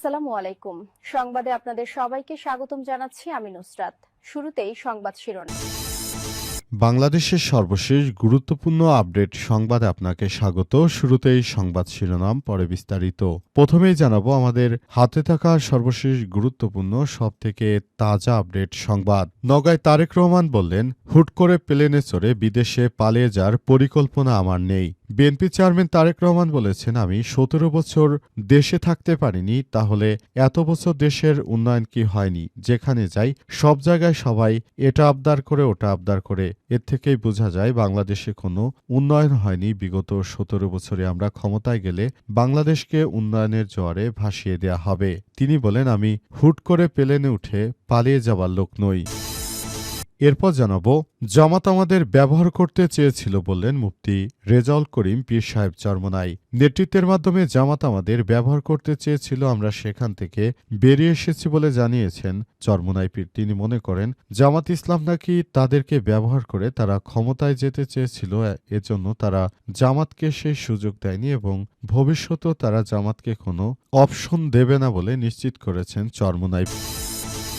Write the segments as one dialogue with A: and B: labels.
A: আসসালামু আলাইকুম। সংবাদে আপনাদের সবাইকে স্বাগতম জানাচ্ছি আমি নুসরাত। শুরুতেই সংবাদ শিরোনাম।
B: বাংলাদেশের সর্বশেষ গুরুত্বপূর্ণ আপডেট সংবাদে আপনাকে স্বাগত। শুরুতেই সংবাদ শিরোনাম, পরে বিস্তারিত। প্রথমেই জানাব আমাদের হাতে থাকা সর্বশেষ গুরুত্বপূর্ণ সব থেকে তাজা আপডেট সংবাদ। নগায় তারেক রহমান বললেন, হুট করে প্লেনে চড়ে বিদেশে পালিয়ে যাওয়ার পরিকল্পনা আমার নেই। বিএনপি চেয়ারম্যান তারেক রহমান বলেছেন, আমি সতেরো বছর দেশে থাকতে পারিনি, তাহলে এত বছর দেশের উন্নয়ন কি হয়নি? যেখানে যাই, সব জায়গায় সবাই এটা আবদার করে, ওটা আবদার করে। এর থেকেই বোঝা যায়, বাংলাদেশে কোনো উন্নয়ন হয়নি। বিগত সতেরো বছরে আমরা ক্ষমতায় গেলে বাংলাদেশকে উন্নয়নের জোয়ারে ভাসিয়ে দেয়া হবে। তিনি বলেন, আমি হুট করে পেলেনে উঠে পালিয়ে যাবার লোক নই। এরপর জানাব, জামাত আমাদের ব্যবহার করতে চেয়েছিল বললেন মুফতি রেজাউল করিম পীর সাহেব চরমনাই। নেতৃত্বের মাধ্যমে জামাত আমাদের ব্যবহার করতে চেয়েছিল, আমরা সেখান থেকে বেরিয়ে এসেছি বলে জানিয়েছেন চরমনাই পীর। তিনি মনে করেন, জামাত ইসলাম নাকি তাদেরকে ব্যবহার করে তারা ক্ষমতায় যেতে চেয়েছিল, এজন্য তারা জামাতকে সেই সুযোগ দেয়নি এবং ভবিষ্যতেও তারা জামাতকে কোনো অপশন দেবে না বলে নিশ্চিত করেছেন চরমনাই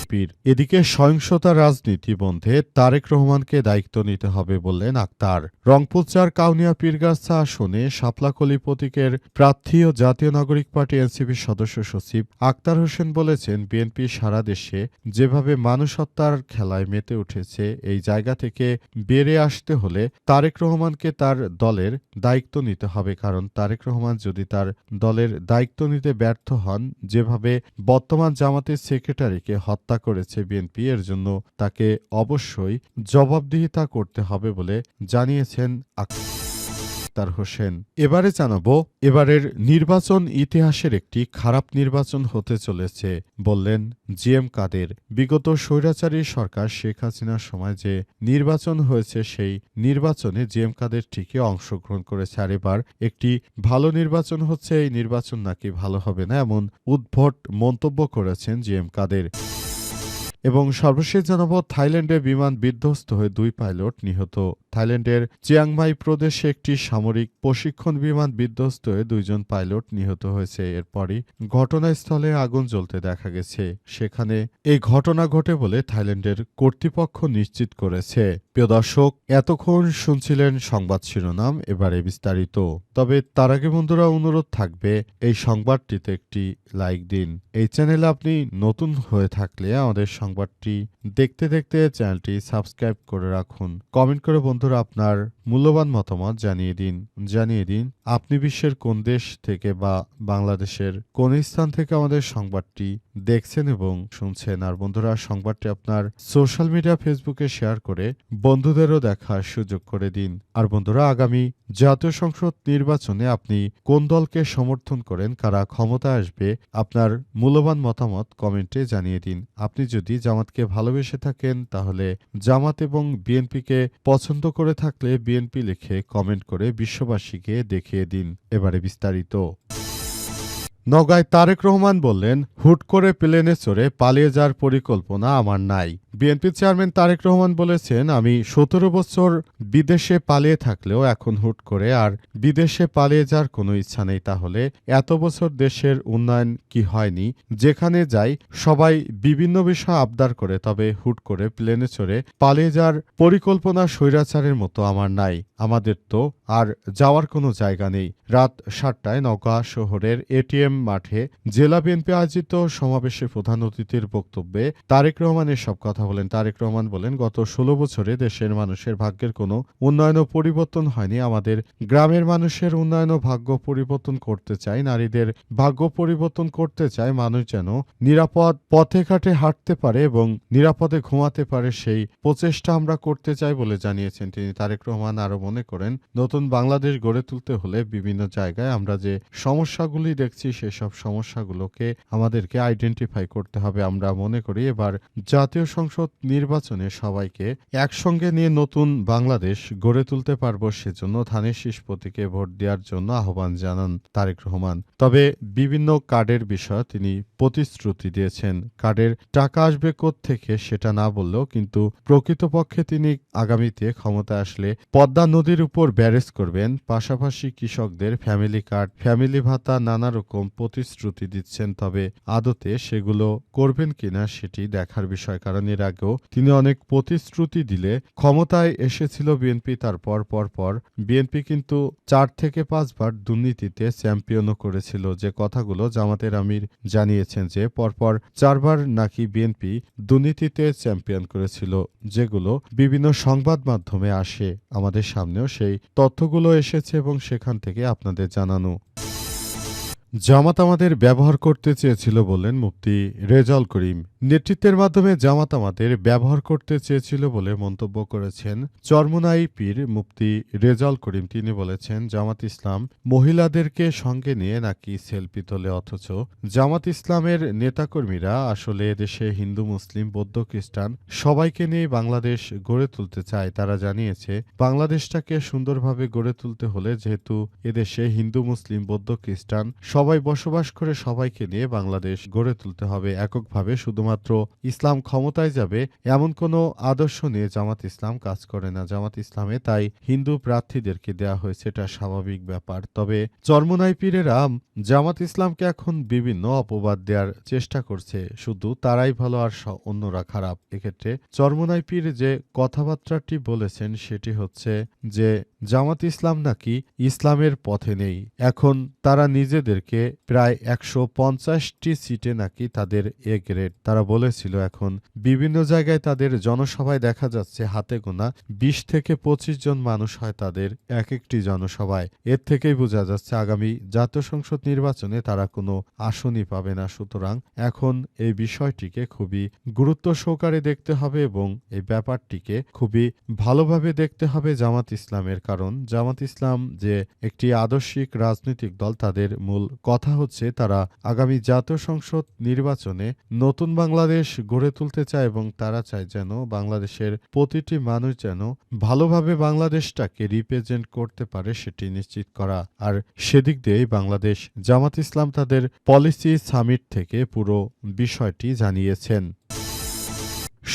B: পীর এদিকে সহিংসতা রাজনীতি বন্ধে তারেক রহমানকে দায়িত্ব নিতে হবে বললেন আক্তার। রংপুর চার কাউনিয়া পীরগাছা আসনে শাপলাকলি প্রতীকের প্রার্থী ও জাতীয় নাগরিক পার্টি এনসিপির সদস্য সচিব আক্তার হোসেন বলেছেন, বিএনপি সারা দেশে যেভাবে মানুষ হত্যার খেলায় মেতে উঠেছে, এই জায়গা থেকে বেড়ে আসতে হলে তারেক রহমানকে তার দলের দায়িত্ব নিতে হবে। কারণ তারেক রহমান যদি তার দলের দায়িত্ব নিতে ব্যর্থ হন, যেভাবে বর্তমান জামাতের সেক্রেটারিকে হত্যা করেছে বিএনপি এর জন্য তাকে অবশ্যই জবাবদিহিতা করতে হবে বলে জানিয়েছেন আক্তার হোসেন। এবারে জানাব, এবারের নির্বাচন ইতিহাসের একটি খারাপ নির্বাচন হতে চলেছে বললেন জি এম কাদের। বিগত স্বৈরাচারী সরকার শেখ হাসিনার সময় যে নির্বাচন হয়েছে, সেই নির্বাচনে জি এম কাদের ঠিকই অংশগ্রহণ করেছে। আর এবার একটি ভালো নির্বাচন হচ্ছে, এই নির্বাচন নাকি ভালো হবে না, এমন উদ্ভট মন্তব্য করেছেন জি এম কাদের। এবং সর্বশেষ জানাব থাইল্যান্ডে বিমান বিধ্বস্ত হয়ে দুই পাইলট নিহত। থাইল্যান্ডের চিয়াংমাই প্রদেশে একটি সামরিক প্রশিক্ষণ বিমান বিধ্বস্ত হয়ে দুইজন পাইলট নিহত হয়েছে। এরপরই ঘটনাস্থলে আগুন জ্বলতে দেখা গেছে। সেখানে এই ঘটনা ঘটে বলে থাইল্যান্ডের কর্তৃপক্ষ নিশ্চিত করেছে। প্রিয় দর্শক, এতক্ষণ শুনছিলেন সংবাদ শিরোনাম, এবারে বিস্তারিত। তবে তার আগে বন্ধুরা অনুরোধ থাকবে, এই সংবাদটিতে একটি লাইক দিন। এই চ্যানেলে আপনি নতুন হয়ে থাকলে আমাদের সংবাদটি দেখতে দেখতে চ্যানেলটি সাবস্ক্রাইব করে রাখুন। কমেন্ট করে বন্ধুরা আপনার মূল্যবান মতামত জানিয়ে দিন জানিয়ে দিন। আপনি বিশ্বের কোন দেশ থেকে বা বাংলাদেশের কোন স্থান থেকে আমাদের সংবাদটি দেখছেন এবং শুনছেন? আর বন্ধুরা, সংবাদটি আপনার সোশ্যাল মিডিয়া, ফেসবুকে শেয়ার করে বন্ধুদেরও দেখার সুযোগ করে দিন। আর বন্ধুরা, আগামী জাতীয় সংসদ নির্বাচনে আপনি কোন দলকে সমর্থন করেন, কারা ক্ষমতা আসবে, আপনার মূল্যবান মতামত কমেন্টে জানিয়ে দিন। আপনি যদি জামাতকে ভালোবেসে থাকেন, তাহলে জামাত এবং বিএনপিকে পছন্দ করে থাকলে বিএনপি লিখে কমেন্ট করে বিশ্ববাসীকে দিন। এবারে বিস্তারিত নগায় তারেক রহমান বললেন, হুট করে প্লেনে চড়ে পালিয়ে যাওয়ার পরিকল্পনা আমার নাই। বিএনপি চেয়ারম্যান তারেক রহমান বলেছেন, আমি সতেরো বছর বিদেশে পালিয়ে থাকলেও এখন হুট করে আর বিদেশে পালিয়ে যাওয়ার কোনো ইচ্ছা নেই। তাহলে এত বছর দেশের উন্নয়ন কি হয়নি? যেখানে যাই, সবাই বিভিন্ন বিষয় আবদার করে, তবে হুট করে প্লেনে চড়ে পালিয়ে যাওয়ার পরিকল্পনা স্বৈরাচারের মতো আমার নাই। আমাদের তো আর যাওয়ার কোনো জায়গা নেই। রাত সাতটায় নওগাঁ শহরের এটিএম মাঠে জেলা বিএনপি আয়োজিত সমাবেশে প্রধান অতিথির বক্তব্যে তারেক রহমান এসব কথা বলেন। তারেক রহমান বলেন, গত ষোলো বছরে দেশের মানুষের ভাগ্যের কোনো উন্নয়ন ও পরিবর্তন হয়নি। আমাদের গ্রামের মানুষের উন্নয়ন ভাগ্য পরিবর্তন করতে চাই, নারীদের ভাগ্য পরিবর্তন করতে চাই। মানুষ যেন নিরাপদ পথে ঘাটে হাঁটতে পারে এবং নিরাপদে ঘুমাতে পারে, সেই প্রচেষ্টা আমরা করতে চাই বলে জানিয়েছেন তিনি। তারেক রহমান আরও মনে করেন, নতুন বাংলাদেশ গড়ে তুলতে হলে বিভিন্ন জায়গায় আমরা যে সমস্যাগুলি দেখছি সেসব সমস্যাগুলোকে আমাদেরকে আইডেন্টিফাই করতে হবে। আমরা মনে করি এবার জাতীয় সংসদ নির্বাচনে সবাইকে একসঙ্গে নিয়ে নতুন বাংলাদেশ গড়ে তুলতে পারব সেজন্য ধানের শীষ ভোট দেওয়ার জন্য আহ্বান জানান তারেক রহমান। তবে বিভিন্ন কার্ডের বিষয়ে তিনি প্রতিশ্রুতি দিয়েছেন। কার্ডের টাকা আসবে থেকে সেটা না বললেও কিন্তু প্রকৃতপক্ষে তিনি আগামীতে ক্ষমতায় আসলে পদ্মা নদীর উপর ব্যারেজ করবেন। পাশাপাশি কৃষকদের ফ্যামিলি কার্ড ফ্যামিলি ভাতা, নানা রকম প্রতিশ্রুতি দিচ্ছেন, তবে আদতে সেগুলো করবেন কিনা সেটি দেখার বিষয়। কারণ এর আগেও তিনি অনেক প্রতিশ্রুতি দিলে ক্ষমতায় এসেছিল বিএনপি তারপর পর পর বিএনপি কিন্তু চার থেকে পাঁচবার দুর্নীতিতে চ্যাম্পিয়নও করেছিল। যে কথাগুলো জামাতের আমির জানিয়েছেন যে পরপর চারবার নাকি বিএনপি দুর্নীতিতে চ্যাম্পিয়ন করেছিল, যেগুলো বিভিন্ন সংবাদ মাধ্যমে আসে। আমাদের সামনেও সেই তথ্যগুলো এসেছে এবং সেখান থেকে আপনাদের জানানো জামাত আমাদের ব্যবহার করতে চেয়েছিল বললেন মুফতি রেজাল করিম। নেতৃত্বের মাধ্যমে জামাত আমাদের ব্যবহার করতে চেয়েছিল বলে মন্তব্য করেছেন চরমনাই পীর মুফতি রেজাল করিম। তিনি বলেছেন, জামাত ইসলাম মহিলাদেরকে সঙ্গে নিয়ে নাকি সেলফি তোলে, অথচ জামাত ইসলামের নেতাকর্মীরা আসলে এদেশে হিন্দু, মুসলিম, বৌদ্ধ, খ্রিস্টান সবাইকে নিয়ে বাংলাদেশ গড়ে তুলতে চায়। তারা জানিয়েছে, বাংলাদেশটাকে সুন্দরভাবে গড়ে তুলতে হলে যেহেতু এদেশে হিন্দু, মুসলিম, বৌদ্ধ, খ্রিস্টান সবাই বসবাস করে সবাইকে নিয়ে বাংলাদেশ গড়ে তুলতে হবে। এককভাবে শুধুমাত্র ইসলাম ক্ষমতায় যাবে, এমন কোনো আদর্শ নিয়ে জামাত ইসলাম কাজ করে না। জামাত ইসলামে তাই হিন্দু প্রার্থীদেরকে দেয়া হয়েছে, এটা স্বাভাবিক ব্যাপার। তবে চরমনাই পীরেরা জামাত ইসলামকে এখন বিভিন্ন অপবাদ দেওয়ার চেষ্টা করছে। শুধু তারাই ভালো আর অন্যরা খারাপ। এক্ষেত্রে চরমনাই পীর যে কথাবার্তাটি বলেছেন, সেটি হচ্ছে যে জামাত ইসলাম নাকি ইসলামের পথে নেই। এখন তারা নিজেদেরকে প্রায় একশো পঞ্চাশটি সিটে নাকি তাদের এ গ্রেড। তারা বলেছিল এখন বিভিন্ন জায়গায় তাদের জনসভায় দেখা যাচ্ছে হাতে গোনা বিশ থেকে পঁচিশ জন মানুষ হয় তাদের এক একটি জনসভায়। এর থেকেই বোঝা যাচ্ছে আগামী জাতীয় সংসদ নির্বাচনে তারা কোনো আসনই পাবে না। সুতরাং এখন এই বিষয়টিকে খুবই গুরুত্ব সহকারে দেখতে হবে এবং এই ব্যাপারটিকে খুবই ভালোভাবে দেখতে হবে জামাত ইসলামের কারণ জামাত ইসলাম যে একটি আদর্শিক রাজনৈতিক দল, তাদের মূল কথা হচ্ছে তারা আগামী জাতীয় সংসদ নির্বাচনে নতুন বাংলাদেশ গড়ে তুলতে চায় এবং তারা চায় যেন বাংলাদেশের প্রতিটি মানুষ যেন ভালোভাবে বাংলাদেশটাকে রিপ্রেজেন্ট করতে পারে সেটি নিশ্চিত করা। আর সেদিক দিয়েই বাংলাদেশ জামাত ইসলাম তাদের পলিসি সামিট থেকে পুরো বিষয়টি জানিয়েছেন।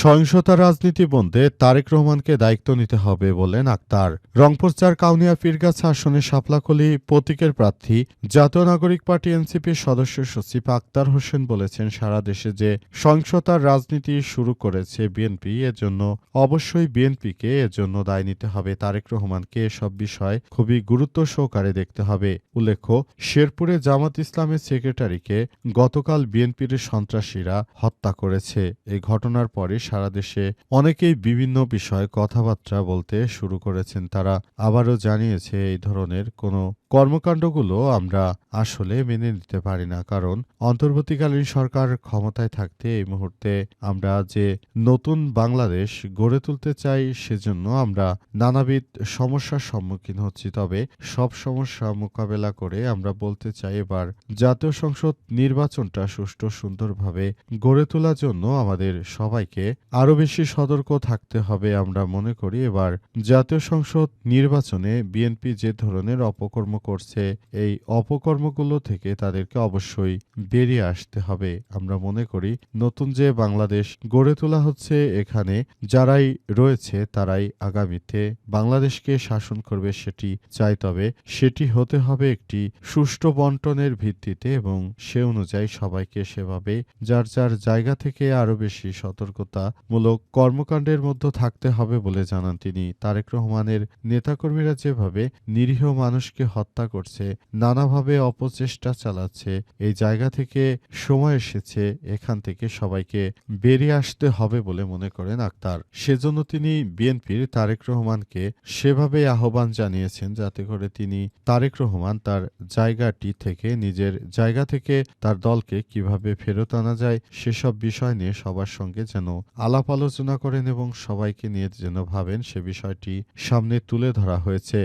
B: সহিংসতা রাজনীতি বন্ধে তারেক রহমানকে দায়িত্ব নিতে হবে বলেন আক্তার। রংপুর চার কাউনিয়া পীরগাছা আসনে সাপলাকলি প্রতীকের প্রার্থী জাতীয় নাগরিক পার্টি এনসিপির সদস্য সচিব আক্তার হোসেন বলেছেন, সারা দেশে যে সহিংসতার রাজনীতি শুরু করেছে বিএনপি, এজন্য অবশ্যই বিএনপিকে এজন্য দায় নিতে হবে। তারেক রহমানকে এসব বিষয় খুবই গুরুত্ব সহকারে দেখতে হবে। উল্লেখ্য, শেরপুরে জামাত ইসলামের সেক্রেটারিকে গতকাল বিএনপির সন্ত্রাসীরা হত্যা করেছে। এই ঘটনার পরে সারা দেশে অনেকেই বিভিন্ন বিষয়ে কথাবার্তা বলতে শুরু করেছেন। তারা আবারও জানিয়েছে, এই ধরনের কোনো কর্মকাণ্ডগুলো আমরা আসলে মেনে নিতে পারি না। কারণ অন্তর্বর্তীকালীন সরকার ক্ষমতায় থাকতে এই মুহূর্তে আমরা যে নতুন বাংলাদেশ গড়ে তুলতে চাই, সেজন্য আমরা নানাবিধ সমস্যার সম্মুখীন হচ্ছি। তবে সব সমস্যা মোকাবেলা করে আমরা বলতে চাই, এবার জাতীয় সংসদ নির্বাচনটা সুষ্ঠু সুন্দরভাবে গড়ে তোলার জন্য আমাদের সবাইকে আরও বেশি সতর্ক থাকতে হবে আমরা মনে করি। এবার জাতীয় সংসদ নির্বাচনে বিএনপি যে ধরনের অপকর্ম করছে, এই অপকর্মগুলো থেকে তাদেরকে অবশ্যই বেরিয়ে আসতে হবে। আমরা মনে করি, নতুন যে বাংলাদেশ গড়ে তোলা হচ্ছে এখানে যারাই রয়েছে তারাই আগামীতে বাংলাদেশকে শাসন করবে সেটি চাই, তবে সেটি হতে হবে একটি সুষ্ঠু বন্টনের ভিত্তিতে এবং সে অনুযায়ী সবাইকে সেভাবে যার যার জায়গা থেকে আরও বেশি সতর্কতামূলক কর্মকাণ্ডের মধ্যে থাকতে হবে বলে জানান তিনি। তারেক রহমানের নেতাকর্মীরা যেভাবে নিরীহ মানুষকে হত্যা করছে, নানাভাবে অপচেষ্টা চালাচ্ছে, এই জায়গা থেকে সময় এসেছে, এখান থেকে সবাইকে বেরিয়ে আসতে হবে বলে মনে করেন আক্তার। সেজন্য তিনি বিএনপির তারেক রহমানকে সেভাবে আহ্বান জানিয়েছেন যাতে করে তিনি তারেক রহমান তার জায়গাটি থেকে, নিজের জায়গা থেকে তার দলকে কীভাবে ফেরত আনা যায়, সেসব বিষয় নিয়ে সবার সঙ্গে যেন আলাপ আলোচনা করেন এবং সবাইকে নিয়ে যেন ভাবেন, সে বিষয়টি সামনে তুলে ধরা হয়েছে।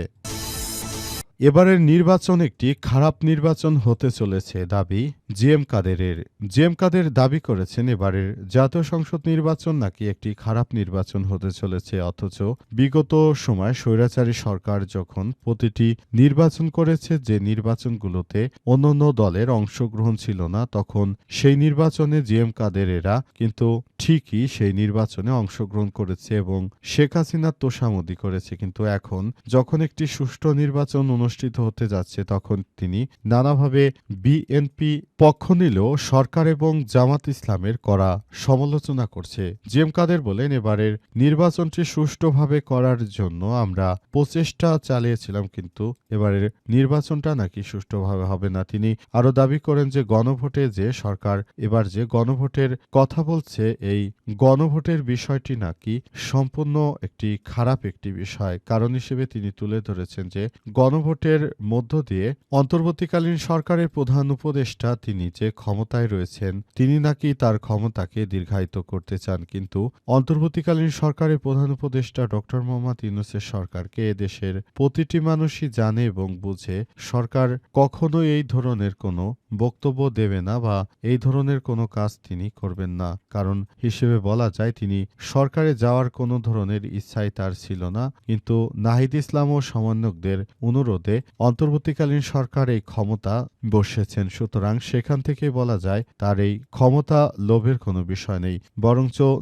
B: এবারের নির্বাচন একটি খারাপ নির্বাচন হতে চলেছে দাবি জিএম কাদেরের। জিএম কাদের দাবি করেছেন এবারের জাতীয় সংসদ নির্বাচন নাকি একটি খারাপ নির্বাচন হতে চলেছে, অথচ বিগত সময় স্বৈরাচারী সরকার যখন প্রতিটি নির্বাচন করেছে, যে নির্বাচনগুলোতে অন্যান্য দলের অংশগ্রহণ ছিল না, তখন সেই নির্বাচনে জিএম কাদেরেরা কিন্তু ঠিকই সেই নির্বাচনে অংশগ্রহণ করেছে এবং শেখ হাসিনার তোষামদি করেছে। কিন্তু এখন যখন একটি সুষ্ঠু নির্বাচন অনুষ্ঠিত অনুষ্ঠিত হতে যাচ্ছে, তখন তিনি নানাভাবে বিএনপি পক্ষ নিলেও সরকার এবং জামাত ইসলামের করা সমালোচনা করছে। জিএম কাদের বলেন, এবারের নির্বাচনটি সুষ্ঠুভাবে করার জন্য আমরা প্রচেষ্টা চালিয়েছিলাম, কিন্তু এবারের নির্বাচনটা নাকি সুষ্ঠুভাবে হবে না। তিনি আরও দাবি করেন যে, গণভোটে যে সরকার এবার যে গণভোটের কথা বলছে, এই গণভোটের বিষয়টি নাকি সম্পূর্ণ একটি খারাপ একটি বিষয়। কারণ হিসেবে তিনি তুলে ধরেছেন যে গণভোটের মধ্য দিয়ে অন্তর্বর্তীকালীন সরকারের প্রধান উপদেষ্টা তিনি যে ক্ষমতায় রয়েছেন, তিনি নাকি তার ক্ষমতাকে দীর্ঘায়িত করতে চান। কিন্তু অন্তর্বর্তীকালীন সরকারের প্রধান উপদেষ্টা ডক্টর মোহাম্মদ ইউনুসের সরকারকে দেশের প্রতিটি মানুষই জানে এবং বুঝে সরকার কখনো এই ধরনের কোনো বক্তব্য দেবে না বা এই ধরনের কোনো কাজ তিনি করবেন না। কারণ হিসেবে বলা যায় তিনি সরকারে যাওয়ার কোনো ধরনের ইচ্ছাই তার ছিল না। কিন্তু নাহিদ ইসলাম ও সমন্বয়কদের অনুরোধে অন্তর্বর্তীকালীন সরকার এই ক্ষমতা বসেছেন। সুতরাং সেখান থেকে বলা যায় তার এই ক্ষমতা লোভের কোনো বিষয় নেই। বরঞ্চ